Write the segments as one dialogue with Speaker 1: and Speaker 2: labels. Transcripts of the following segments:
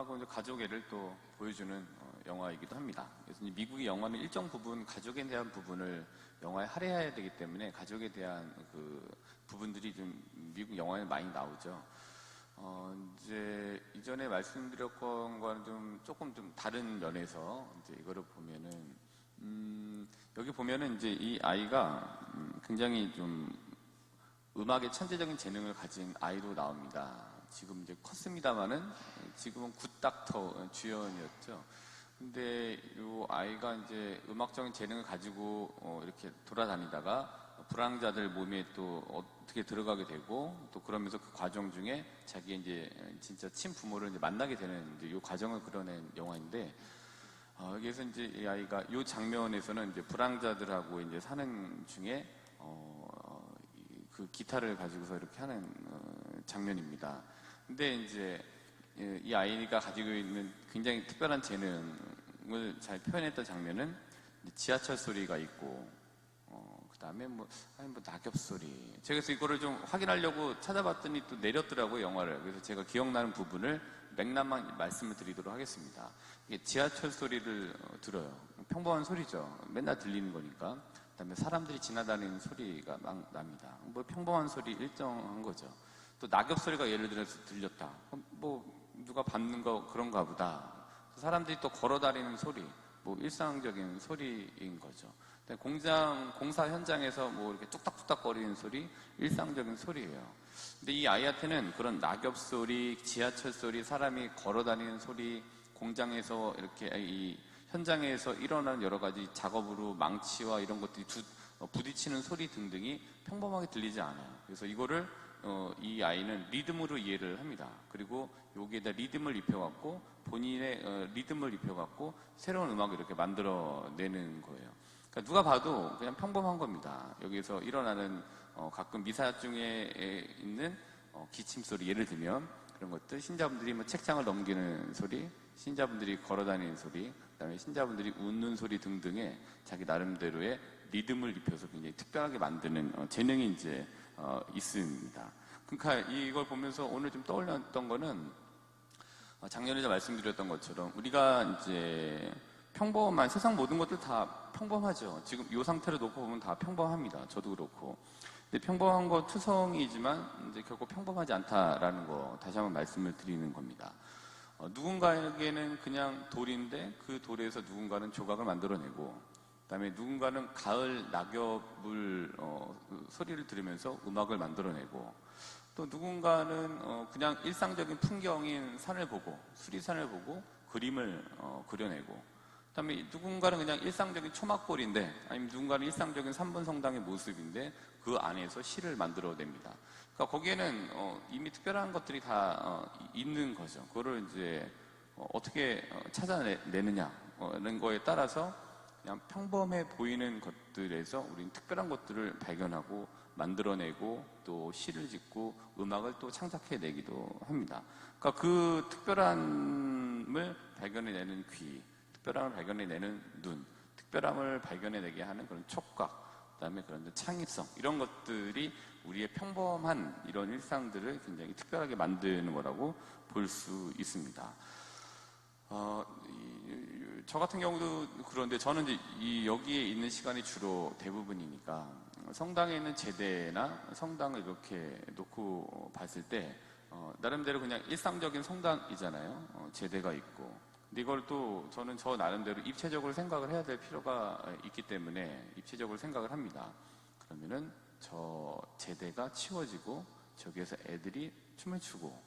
Speaker 1: 하고 이제 가족애를 또 보여주는 어, 영화이기도 합니다. 그래서 미국의 영화는 일정 부분 가족에 대한 부분을 영화에 할애해야 되기 때문에 가족에 대한 그 부분들이 좀 미국 영화에 많이 나오죠. 어, 이제 이전에 말씀드렸던 거는 좀 조금 좀 다른 면에서 이제 이거를 보면은 음, 여기 보면은 이제 이 아이가 음, 굉장히 좀 음악에 천재적인 재능을 가진 아이로 나옵니다. 지금 이제 컸습니다만은 지금은 굿닥터 주연이었죠. 근데 이 아이가 이제 음악적인 재능을 가지고 어, 이렇게 돌아다니다가 불황자들 몸에 또 어떻게 들어가게 되고 또 그러면서 그 과정 중에 자기 이제 진짜 친 부모를 이제 만나게 되는 이제 이 과정을 그려낸 영화인데 어, 여기에서 이제 이 아이가 이 장면에서는 이제 불황자들하고 이제 사는 중에 어, 그 기타를 가지고서 이렇게 하는 어, 장면입니다. 근데 이제 예, 이 아이가 가지고 있는 굉장히 특별한 재능을 잘 표현했던 장면은 지하철 소리가 있고 어, 그 다음에 뭐, 아니 뭐 낙엽 소리. 제가 그래서 이거를 좀 확인하려고 찾아봤더니 또 내렸더라고요, 영화를. 그래서 제가 기억나는 부분을 맥락만 말씀을 드리도록 하겠습니다. 이게 지하철 소리를 어, 들어요. 평범한 소리죠. 맨날 들리는 거니까. 그 다음에 사람들이 지나다니는 소리가 막 납니다. 뭐 평범한 소리 일정한 거죠. 또 낙엽 소리가 예를 들어서 들렸다. 뭐 누가 밟는 거 그런가 보다. 사람들이 또 걸어다니는 소리, 뭐 일상적인 소리인 거죠. 공장 공사 현장에서 뭐 이렇게 뚝딱뚝딱 거리는 소리, 일상적인 소리예요. 근데 이 아이한테는 그런 낙엽 소리, 지하철 소리, 사람이 걸어다니는 소리, 공장에서 이렇게 이 현장에서 일어나는 여러 가지 작업으로 망치와 이런 것들이 두- 어, 부딪히는 소리 등등이 평범하게 들리지 않아요. 그래서 이거를 어, 이 아이는 리듬으로 이해를 합니다. 그리고 여기에다 리듬을 입혀갖고 본인의 어, 리듬을 입혀갖고 새로운 음악을 이렇게 만들어내는 거예요. 그러니까 누가 봐도 그냥 평범한 겁니다. 여기서 일어나는 어, 가끔 미사 중에 있는 어, 기침 소리 예를 들면 그런 것들 신자분들이 뭐 책장을 넘기는 소리, 신자분들이 걸어다니는 소리, 그다음에 신자분들이 웃는 소리 등등의 자기 나름대로의 리듬을 입혀서 굉장히 특별하게 만드는 어, 재능이 이제 어, 있습니다. 그러니까 이걸 보면서 오늘 좀 떠올렸던 거는 어, 작년에 말씀드렸던 것처럼 우리가 이제 평범한 세상 모든 것들 다 평범하죠. 지금 이 상태로 놓고 보면 다 평범합니다. 저도 그렇고. 근데 평범한 거 투성이지만 이제 결코 평범하지 않다라는 거 다시 한번 말씀을 드리는 겁니다. 어, 누군가에게는 그냥 돌인데 그 돌에서 누군가는 조각을 만들어내고 그다음에 누군가는 가을 낙엽을 어, 그 소리를 들으면서 음악을 만들어내고 또 누군가는 어, 그냥 일상적인 풍경인 산을 보고 수리산을 보고 그림을 어, 그려내고 그다음에 누군가는 그냥 일상적인 초막골인데 아니면 누군가는 일상적인 삼분 성당의 모습인데 그 안에서 시를 만들어냅니다. 그러니까 거기에는 어, 이미 특별한 것들이 다 어, 이- 있는 거죠. 그거를 이제 어, 떻게 찾아내느냐는 거에 따라서 그냥 평범해 보이는 것들에서 우리는 특별한 것들을 발견하고 만들어내고 또 시를 짓고 음악을 또 창작해내기도 합니다. 그러니까 그 특별함을 발견해내는 귀, 특별함을 발견해내는 눈, 특별함을 발견해내게 하는 그런 촉각, 그다음에 그런 창의성 이런 것들이 우리의 평범한 이런 일상들을 굉장히 특별하게 만드는 거라고 볼 수 있습니다. 어, 이- 저 같은 경우도 그런데 저는 이제 이 여기에 있는 시간이 주로 대부분이니까 성당에 있는 제대나 성당을 이렇게 놓고 봤을 때 어, 나름대로 그냥 일상적인 성당이잖아요. 어, 제대가 있고. 근데 이걸 또 저는 저 나름대로 입체적으로 생각을 해야 될 필요가 있기 때문에 입체적으로 생각을 합니다. 그러면은 저 제대가 치워지고 저기에서 애들이 춤을 추고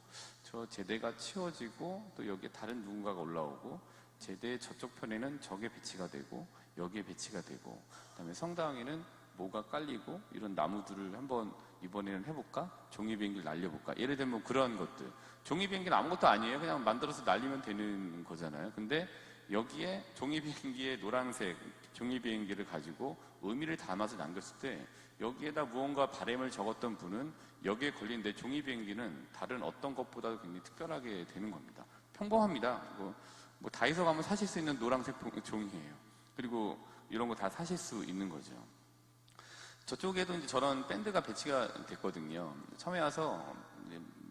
Speaker 1: 저 제대가 치워지고 또 여기에 다른 누군가가 올라오고 제대 저쪽 편에는 저게 배치가 되고 여기에 배치가 되고 그다음에 성당에는 뭐가 깔리고 이런 나무들을 한번 이번에는 해볼까 종이 비행기를 날려볼까 예를 들면 그런 것들 종이 비행기는 아무것도 아니에요 그냥 만들어서 날리면 되는 거잖아요 근데 여기에 종이 비행기의 노란색 종이 비행기를 가지고 의미를 담아서 남겼을 때 여기에다 무언가 바램을 적었던 분은 여기에 걸린 내 종이 비행기는 다른 어떤 것보다도 굉장히 특별하게 되는 겁니다. 평범합니다. 뭐, 뭐 다이소 가면 사실 수 있는 노란색 봉- 종이에요. 그리고 이런 거 다 사실 수 있는 거죠. 저쪽에도 이제 저런 밴드가 배치가 됐거든요. 처음에 와서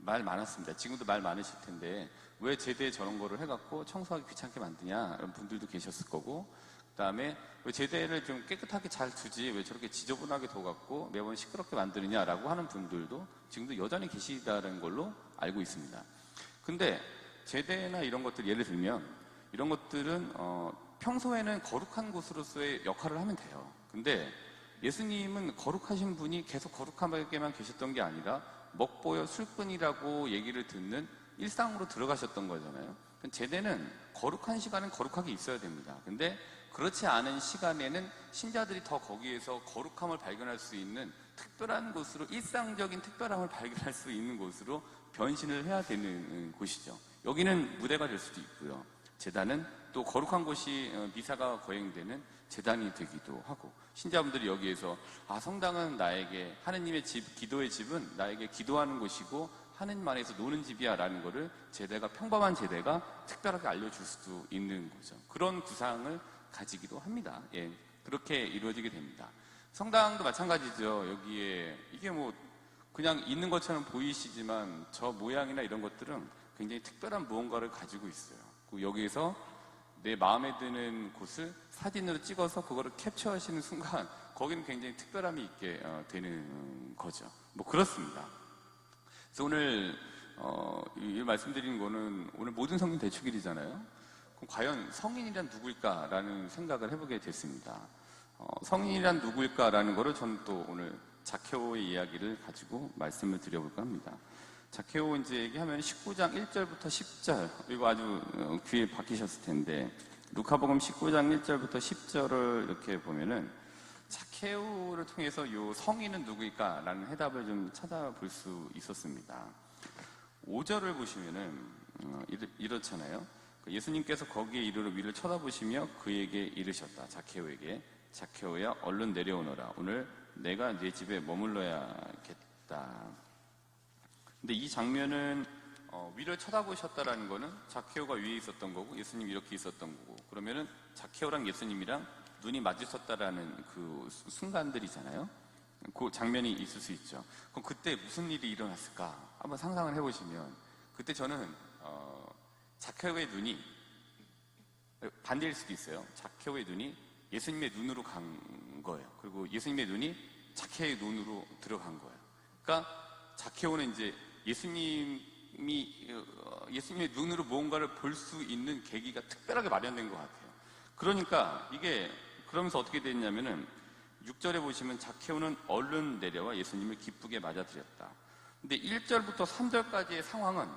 Speaker 1: 말 많았습니다. 지금도 말 많으실 텐데 왜 제대에 저런 거를 해갖고 청소하기 귀찮게 만드냐 이런 분들도 계셨을 거고 그다음에 왜 제대를 좀 깨끗하게 잘 두지 왜 저렇게 지저분하게 둬갖고 매번 시끄럽게 만드느냐라고 하는 분들도 지금도 여전히 계시다는 걸로 알고 있습니다. 근데 제대나 이런 것들 예를 들면 이런 것들은 어, 평소에는 거룩한 곳으로서의 역할을 하면 돼요. 근데 예수님은 거룩하신 분이 계속 거룩하게만 계셨던 게 아니라 먹보여 술꾼이라고 얘기를 듣는 일상으로 들어가셨던 거잖아요. 제대는 거룩한 시간은 거룩하게 있어야 됩니다. 근데 그렇지 않은 시간에는 신자들이 더 거기에서 거룩함을 발견할 수 있는 특별한 곳으로 일상적인 특별함을 발견할 수 있는 곳으로 변신을 해야 되는 곳이죠. 여기는 무대가 될 수도 있고요. 재단은 또 거룩한 곳이 어, 미사가 거행되는 재단이 되기도 하고 신자분들이 여기에서 아 성당은 나에게 하느님의 집 기도의 집은 나에게 기도하는 곳이고 하느님 안에서 노는 집이야라는 거를 제대가 평범한 제대가 특별하게 알려줄 수도 있는 거죠. 그런 구상을 가지기도 합니다. 예, 그렇게 이루어지게 됩니다. 성당도 마찬가지죠. 여기에 이게 뭐 그냥 있는 것처럼 보이시지만 저 모양이나 이런 것들은 굉장히 특별한 무언가를 가지고 있어요. 그 여기에서 내 마음에 드는 곳을 사진으로 찍어서 그거를 캡처하시는 순간 거기는 굉장히 특별함이 있게 어, 되는 거죠. 뭐 그렇습니다. 그래서 오늘 어, 이 말씀드리는 거는 오늘 모든 성인 대축일이잖아요. 그럼 과연 성인이란 누구일까라는 생각을 해보게 됐습니다. 어, 성인이란 누구일까라는 거를 저는 또 오늘 자케오의 이야기를 가지고 말씀을 드려볼까 합니다. 자케오 이제 얘기하면 19장 1절부터 10절 이거 아주 어, 귀에 박히셨을 텐데 루카복음 19장 1절부터 10절을 이렇게 보면은 자케오를 통해서 요 성인은 누구일까라는 해답을 좀 찾아볼 수 있었습니다. 5절을 보시면은 어, 이렇- 이렇잖아요. 그 예수님께서 거기에 이르러 위를 쳐다보시며 그에게 이르셨다. 자케오에게 자케오야 얼른 내려오너라. 오늘 내가 네 집에 머물러야겠다. 근데 이 장면은 어, 위를 쳐다보셨다라는 거는 자케오가 위에 있었던 거고 예수님 이렇게 있었던 거고 그러면은 자케오랑 예수님이랑 눈이 마주쳤다라는 그 수- 순간들이잖아요. 그 장면이 있을 수 있죠. 그럼 그때 무슨 일이 일어났을까? 한번 상상을 해보시면 그때 저는 어, 자케오의 눈이 반대일 수도 있어요. 자케오의 눈이 예수님의 눈으로 간 거예요. 그리고 예수님의 눈이 자케오의 눈으로 들어간 거예요. 그러니까 자케오는 이제 예수님이 어, 예수님의 눈으로 무언가를 볼 수 있는 계기가 특별하게 마련된 것 같아요. 그러니까 이게 그러면서 어떻게 됐냐면은 6절에 보시면 자케오는 얼른 내려와 예수님을 기쁘게 맞아들였다. 근데 1절부터 3절까지의 상황은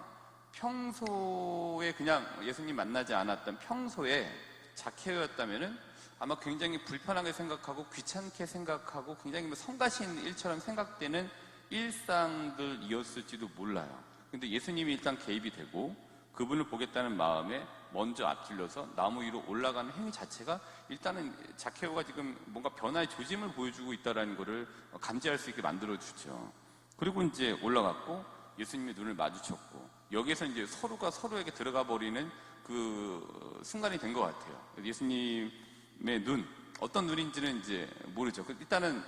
Speaker 1: 평소에 그냥 예수님 만나지 않았던 평소에 자케오였다면은 아마 굉장히 불편하게 생각하고 귀찮게 생각하고 굉장히 뭐 성가신 일처럼 생각되는 일상들이었을지도 몰라요. 근데 예수님이 일단 개입이 되고 그분을 보겠다는 마음에 먼저 앞질러서 나무 위로 올라가는 행위 자체가 일단은 자케오가 지금 뭔가 변화의 조짐을 보여주고 있다는 것을 감지할 수 있게 만들어 주죠. 그리고 이제 올라갔고 예수님의 눈을 마주쳤고 여기에서 이제 서로가 서로에게 들어가 버리는 그 순간이 된 것 같아요. 예수님의 눈 어떤 눈인지는 이제 모르죠. 그 일단은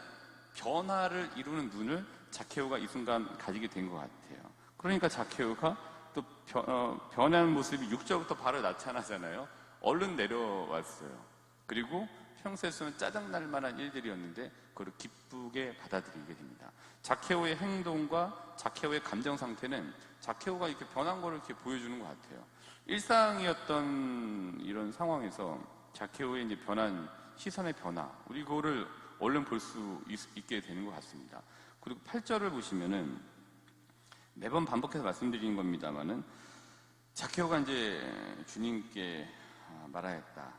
Speaker 1: 변화를 이루는 눈을 자케오가 이 순간 가지게 된 것 같아요. 그러니까 자케오가 또 변, 어, 변한 모습이 6절부터 바로 나타나잖아요. 얼른 내려왔어요. 그리고 평소에서는 짜증날 만한 일들이었는데 그걸 기쁘게 받아들이게 됩니다. 자케오의 행동과 자케오의 감정 상태는 자케오가 이렇게 변한 거를 이렇게 보여주는 것 같아요. 일상이었던 이런 상황에서 자케오의 이제 변한 시선의 변화, 우리 그거를 얼른 볼 수 있게 되는 것 같습니다. 그리고 8절을 보시면은 매번 반복해서 말씀드리는 겁니다만은 자케오가 이제 주님께 아, 말하였다.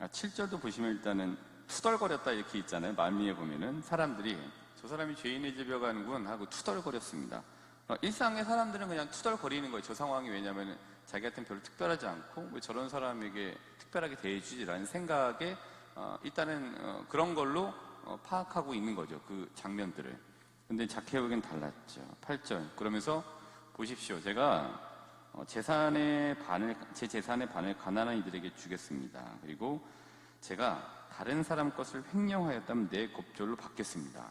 Speaker 1: 7절도 보시면 일단은 투덜거렸다 이렇게 있잖아요. 말미에 보면은 사람들이 저 사람이 죄인의 집에 가는군 하고 투덜거렸습니다. 어, 일상의 사람들은 그냥 투덜거리는 거예요. 저 상황이 왜냐하면 자기한테는 별로 특별하지 않고 왜 저런 사람에게 특별하게 대해주지라는 생각에 어, 일단은 어, 그런 걸로 어, 파악하고 있는 거죠. 그 장면들을. 근데 자케오에겐 달랐죠. 8절. 그러면서 보십시오. 제가 어, 재산의 반을 제 재산의 반을 가난한 이들에게 주겠습니다. 그리고 제가 다른 사람 것을 횡령하였다면 내 겁절로 받겠습니다.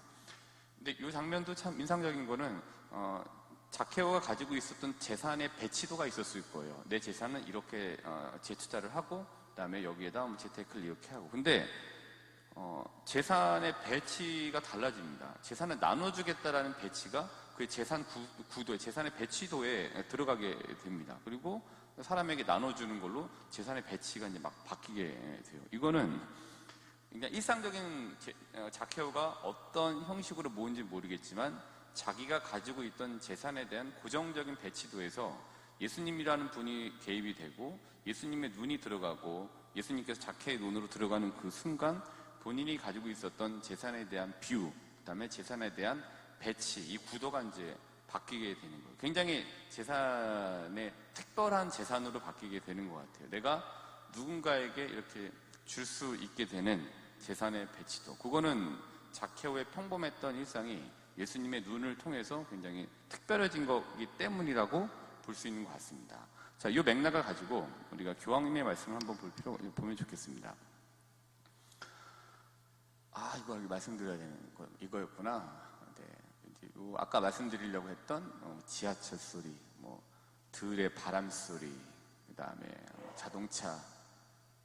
Speaker 1: 근데 이 장면도 참 인상적인 거는 어, 자케오가 가지고 있었던 재산의 배치도가 있었을 거예요. 내 재산은 이렇게 어, 재투자를 하고 그 다음에 여기에다 뭐 재테크를 이렇게 하고. 근데 어, 재산의 배치가 달라집니다. 재산을 나눠주겠다라는 배치가 그 재산 구, 도에 재산의 배치도에 들어가게 됩니다. 그리고 사람에게 나눠주는 걸로 재산의 배치가 이제 막 바뀌게 돼요. 이거는 그냥 일상적인 제- 어, 자케오가 어떤 형식으로 모은지 모르겠지만 자기가 가지고 있던 재산에 대한 고정적인 배치도에서 예수님이라는 분이 개입이 되고 예수님의 눈이 들어가고 예수님께서 자케의 눈으로 들어가는 그 순간 본인이 가지고 있었던 재산에 대한 비유, 그다음에 재산에 대한 배치, 이 구도가 이제 바뀌게 되는 거예요. 굉장히 재산의 특별한 재산으로 바뀌게 되는 것 같아요. 내가 누군가에게 이렇게 줄 수 있게 되는 재산의 배치도. 그거는 자케오의 평범했던 일상이 예수님의 눈을 통해서 굉장히 특별해진 거기 때문이라고 볼 수 있는 것 같습니다. 자, 이 맥락을 가지고 우리가 교황님의 말씀을 한번 볼 필요, 보면 좋겠습니다. 아, 이거 말씀드려야 되는 거, 이거였구나. 네. 아까 말씀드리려고 했던 어, 지하철 소리, 뭐, 들의 바람 소리, 그 다음에 자동차,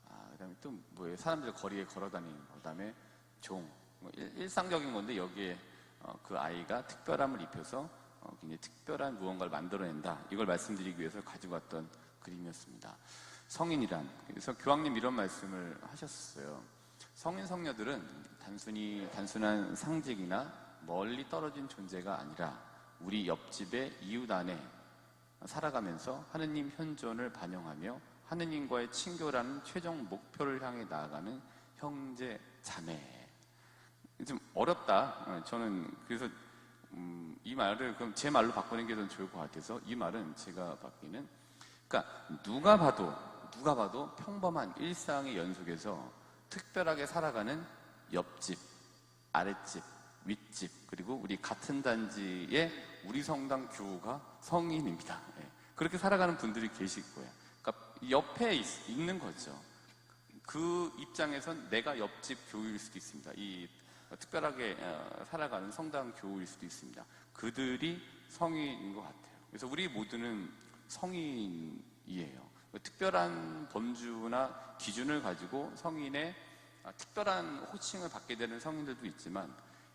Speaker 1: 아, 그 다음에 또 뭐예요? 사람들 거리에 걸어 다니는 거, 그 다음에 종. 뭐 일, 일상적인 건데 여기에 어, 그 아이가 특별함을 입혀서 어, 굉장히 특별한 무언가를 만들어낸다. 이걸 말씀드리기 위해서 가지고 왔던 그림이었습니다. 성인이란. 그래서 교황님 이런 말씀을 하셨어요. 성인 성녀들은 단순히 단순한 상징이나 멀리 떨어진 존재가 아니라 우리 옆집의 이웃 안에 살아가면서 하느님 현존을 반영하며 하느님과의 친교라는 최종 목표를 향해 나아가는 형제 자매. 좀 어렵다. 어, 저는 그래서 음, 이 말을 그럼 제 말로 바꾸는 게 더 좋을 것 같아서 이 말은 제가 바뀌는 그러니까 누가 봐도 누가 봐도 평범한 일상의 연속에서 특별하게 살아가는 옆집, 아랫집, 윗집 그리고 우리 같은 단지의 우리 성당 교우가 성인입니다. 예. 그렇게 살아가는 분들이 계실 거예요. 그러니까 옆에 있, 있는 거죠. 그 입장에선 내가 옆집 교우일 수도 있습니다. 이 특별하게 어, 살아가는 성당 교우일 수도 있습니다. 그들이 성인인 것 같아요. 그래서 우리 모두는 성인이에요. 특별한 범주나 기준을 가지고 성인의 아, 특별한 호칭을 받게 되는 성인들도 있지만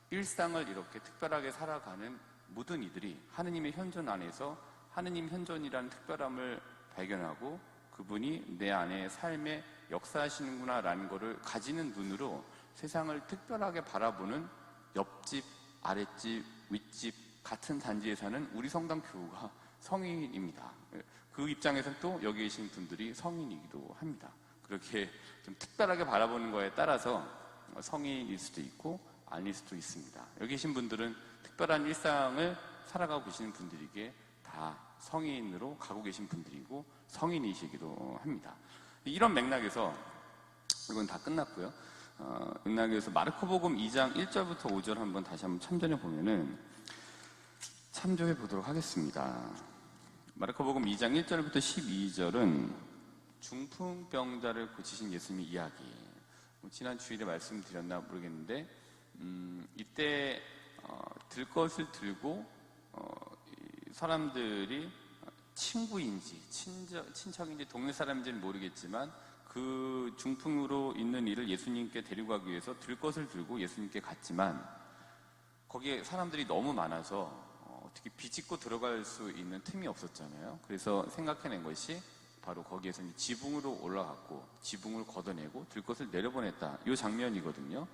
Speaker 1: 일상을 이렇게 특별하게 살아가는 모든 이들이 하느님의 현존 안에서 하느님 현존이라는 특별함을 발견하고 그분이 내 안에 삶에 역사하시는구나라는 것을 가지는 눈으로 세상을 특별하게 바라보는 옆집, 아랫집, 윗집 같은 단지에 사는 우리 성당 교우가 성인입니다. 그 입장에서는 또 여기 계신 분들이 성인이기도 합니다. 그렇게 좀 특별하게 바라보는 거에 따라서 성인일 수도 있고 아닐 수도 있습니다. 여기 계신 분들은 특별한 일상을 살아가고 계시는 분들에게 다 성인으로 가고 계신 분들이고 성인이시기도 합니다. 이런 맥락에서 이건 다 끝났고요. 어, 맥락에서 마르코복음 2장 1절부터 5절 한번 다시 한번 참전해 보면은 참조해 보도록 하겠습니다. 마르코복음 2장 1절부터 12절은 중풍병자를 고치신 예수님의 이야기. 뭐 지난 주일에 말씀드렸나 모르겠는데 음, 이때 어, 들 것을 들고 어, 이 사람들이 친구인지 친적, 친척인지 동네 사람인지는 모르겠지만 그 중풍으로 있는 이를 예수님께 데리고 가기 위해서 들 것을 들고 예수님께 갔지만 거기에 사람들이 너무 많아서 어, 어떻게 비집고 들어갈 수 있는 틈이 없었잖아요. 그래서 생각해낸 것이 바로 거기에서 지붕으로 올라갔고 지붕을 걷어내고 들 것을 내려보냈다. 이 장면이거든요.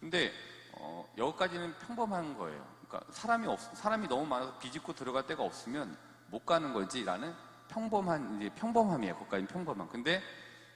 Speaker 1: 근데 어, 여기까지는 평범한 거예요. 그러니까 사람이 없, 사람이 너무 많아서 비집고 들어갈 데가 없으면 못 가는 거지라는 평범한 이제 평범함이에요. 거기까지 평범함. 근데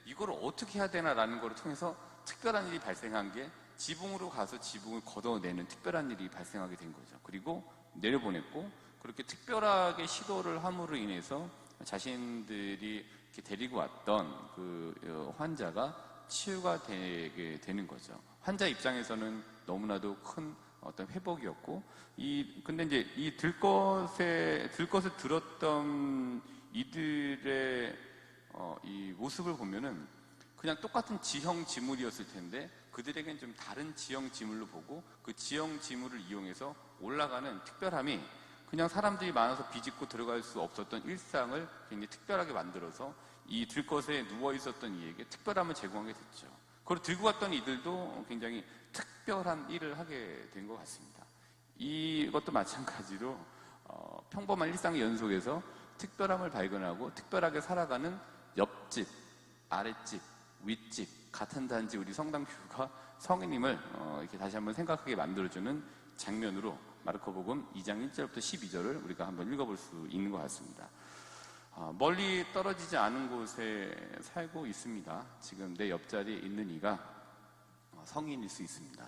Speaker 1: 이걸 어떻게 해야 되나라는 걸 통해서 특별한 일이 발생한 게 지붕으로 가서 지붕을 걷어내는 특별한 일이 발생하게 된 거죠. 그리고 내려보냈고 그렇게 특별하게 시도를 함으로 인해서 자신들이 데리고 왔던 그 어, 환자가 치유가 되게 되는 거죠. 환자 입장에서는 너무나도 큰 어떤 회복이었고 이 근데 이제 이 들것에 들것을 들었던 이들의 어, 이 모습을 보면은 그냥 똑같은 지형 지물이었을 텐데 그들에겐 좀 다른 지형 지물로 보고 그 지형 지물을 이용해서 올라가는 특별함이 그냥 사람들이 많아서 비집고 들어갈 수 없었던 일상을 굉장히 특별하게 만들어서 이 들것에 누워 있었던 이에게 특별함을 제공하게 됐죠. 그걸 들고 갔던 이들도 굉장히 특별한 일을 하게 된 것 같습니다. 이것도 마찬가지로 어, 평범한 일상의 연속에서 특별함을 발견하고 특별하게 살아가는 옆집, 아랫집, 윗집, 같은 단지 우리 성당 교가 성인임을 어, 이렇게 다시 한번 생각하게 만들어주는 장면으로 마르코복음 2장 1절부터 12절을 우리가 한번 읽어볼 수 있는 것 같습니다. 어, 멀리 떨어지지 않은 곳에 살고 있습니다. 지금 내 옆자리에 있는 이가 어, 성인일 수 있습니다.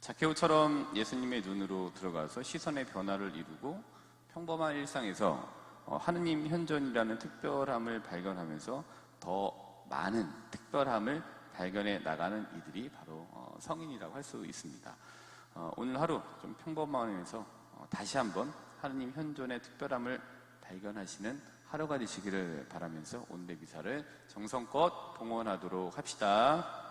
Speaker 1: 자케오처럼 예수님의 눈으로 들어가서 시선의 변화를 이루고 평범한 일상에서 어, 하느님 현존이라는 특별함을 발견하면서 더 많은 특별함을 발견해 나가는 이들이 바로 어, 성인이라고 할 수 있습니다. 어, 오늘 하루 좀 평범함에서 어, 다시 한번 하느님 현존의 특별함을 발견하시는 하루가 되시기를 바라면서 오늘의 미사를 정성껏 봉헌하도록 합시다.